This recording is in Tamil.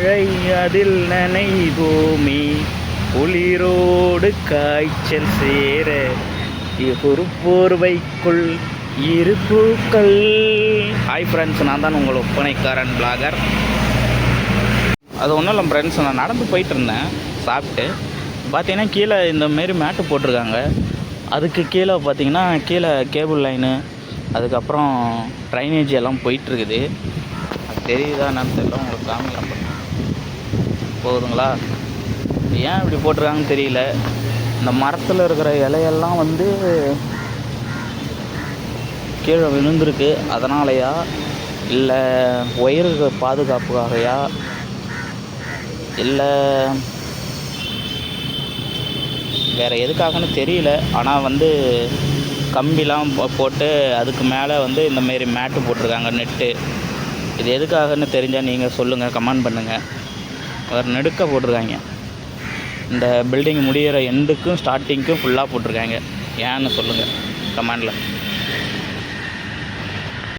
மழை அதில் நனைவோமே. குளிரோடு காய்ச்சல் சேர ஒரு போர்வைக்குள் இரு பூக்கள். ஹாய் ஃப்ரெண்ட்ஸ் நான் தான் உங்கள் ஒப்பனைக்காரன் பிளாகர். அது ஒன்றும் இல்லை ஃப்ரெண்ட்ஸ் நான் நடந்து போயிட்டு இருந்தேன் சாப்பிட்டு. பார்த்தீங்கன்னா கீழே இந்த மாரி மேட்டு போட்டிருக்காங்க. அதுக்கு கீழே பார்த்தீங்கன்னா கீழே கேபிள் லைனு அதுக்கப்புறம் ட்ரைனேஜ் எல்லாம் போயிட்டுருக்குது. அது தெரியுதா என்னன்னு தெரியல உங்களுக்கு காமிக்கிறேன். போகுதுங்களா? ஏன் இப்படி போட்டிருக்காங்கன்னு தெரியல. இந்த மரத்தில் இருக்கிற இலையெல்லாம் வந்து கீழே விழுந்திருக்கு. அதனாலயா? இல்லை ஒயருக்கு பாதுகாப்புக்காகையா? இல்லை வேறு எதுக்காகன்னு தெரியல. ஆனால் வந்து கம்பிலாம் போட்டு அதுக்கு மேலே வந்து இந்த மாரி மேட்டு போட்டிருக்காங்க நெட்டு. இது எதுக்காகன்னு தெரிஞ்சால் நீங்கள் சொல்லுங்கள் கமெண்ட் பண்ணுங்கள் ஒரு நெடுக்க போட்டிருக்காங்க. இந்த பில்டிங் முடியிற எண்டுக்கும் ஸ்டார்டிங்க்கும் ஃபுல்லாக போட்டிருக்காங்க. ஏன்னு சொல்லுங்கள் கமெண்டில்